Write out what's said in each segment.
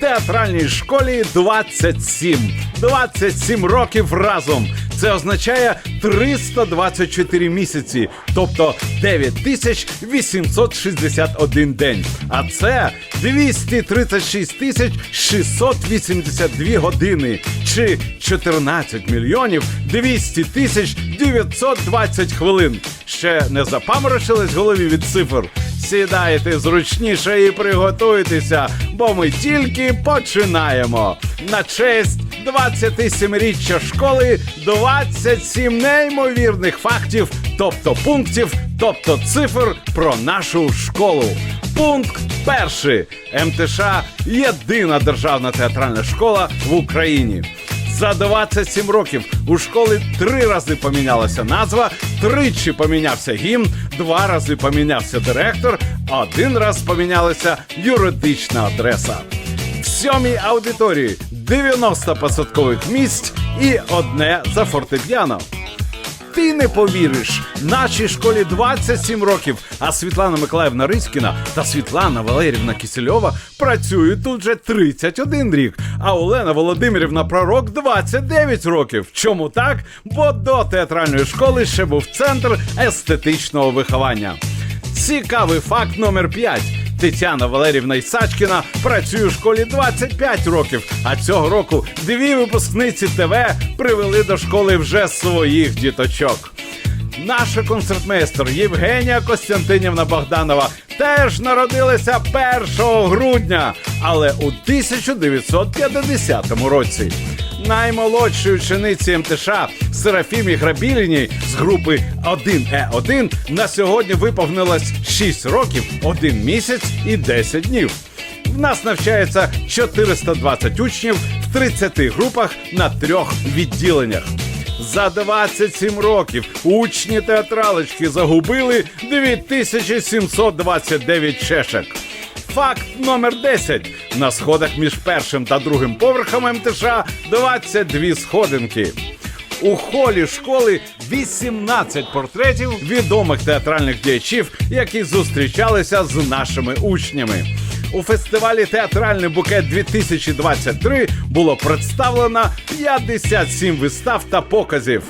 театральній школі 27. 27 років разом. Це означає 324 місяці, тобто 9861 день. А це 236 тисяч 682 години чи 14 мільйонів 200 тисяч 920 хвилин. Ще не запаморочились голові від цифр? Сідайте зручніше і приготуйтеся, бо ми тільки починаємо. На честь 27-річчя школи 27 неймовірних фактів, тобто пунктів, тобто цифр про нашу школу. Пункт перший. МТШ єдина державна театральна школа в Україні. За 27 років у школи три рази помінялася назва, тричі помінявся гімн, два рази помінявся директор, один раз помінялася юридична адреса. В сьомій аудиторії 90 посадкових місць і одне за фортепіано. Ти не повіриш, нашій школі 27 років, а Світлана Миколаївна Ризькіна та Світлана Валерівна Кисельова працюють тут вже 31 рік, а Олена Володимирівна Пророк 29 років. Чому так? Бо до театральної школи ще був центр естетичного виховання. Цікавий факт номер 5. Тетяна Валерівна Ісачкіна працює у школі 25 років, а цього року дві випускниці ТВ привели до школи вже своїх діточок. Наша концертмейстер Євгенія Костянтинівна Богданова теж народилася 1 грудня, але у 1950 році. Наймолодшій учениці МТШ Серафімі Грабіліній з групи 1Е1 на сьогодні виповнилось 6 років, 1 місяць і 10 днів. В нас навчається 420 учнів в 30 групах на трьох відділеннях. За 27 років учні театралочки загубили 2729 чешек. Факт номер 10. На сходах між першим та другим поверхом МТШ 22 сходинки. У холі школи 18 портретів відомих театральних діячів, які зустрічалися з нашими учнями. У фестивалі Театральний букет 2023 було представлено 57 вистав та показів.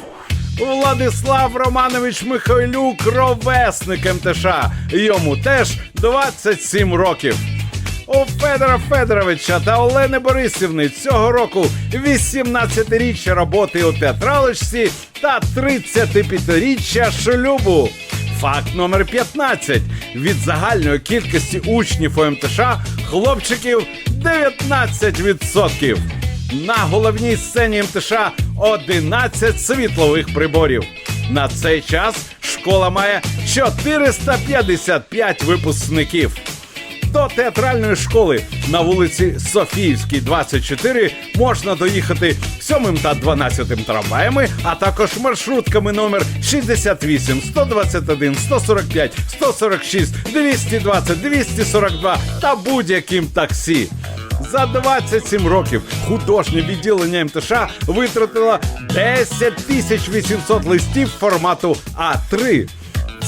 Владислав Романович Михайлюк, ровесник МТШ. Йому теж 27 років. У Федора Федоровича та Олени Борисівни цього року 18-річчя роботи у театралочці та 35-річчя шлюбу. Факт номер 15. Від загальної кількості учнів ОМТШ хлопчиків 19%. На головній сцені МТШ 11 світлових приборів. На цей час школа має 455 випускників. До театральної школи на вулиці Софіївській, 24 можна доїхати 7 та 12 трамваями, а також маршрутками номер 68, 121, 145, 146, 220, 242 та будь-яким таксі. За 27 років художнє відділення МТШ витратило 10 тисяч 800 листів формату А3.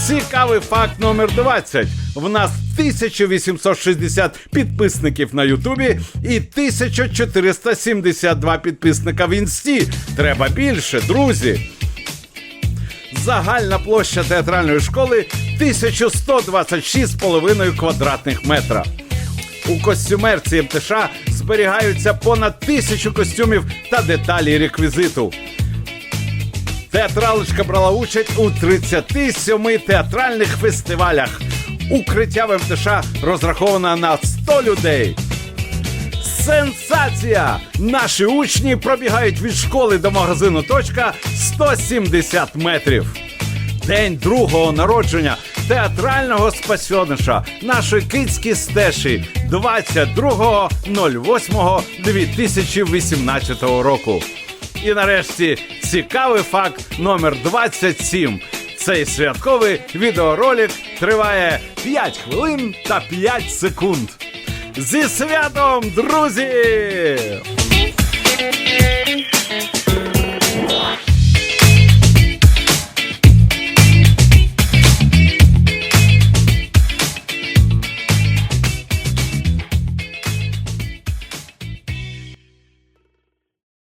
Цікавий факт номер 20. В нас 1860 підписників на Ютубі і 1472 підписника в інсті. Треба більше, друзі. Загальна площа театральної школи 1126,5 квадратних метра. У костюмерці МТШ зберігаються понад тисячу костюмів та деталі реквізиту. Театралочка брала участь у 37 театральних фестивалях. Укриття в МТШ розраховано на 100 людей. Сенсація! Наші учні пробігають від школи до магазину точка 170 метрів. День другого народження театрального спасьониша нашої кицькі стеші 22.08.2018 року. І нарешті цікавий факт номер 27. Цей святковий відеоролик триває 5 хвилин та 5 секунд. Зі святом, друзі!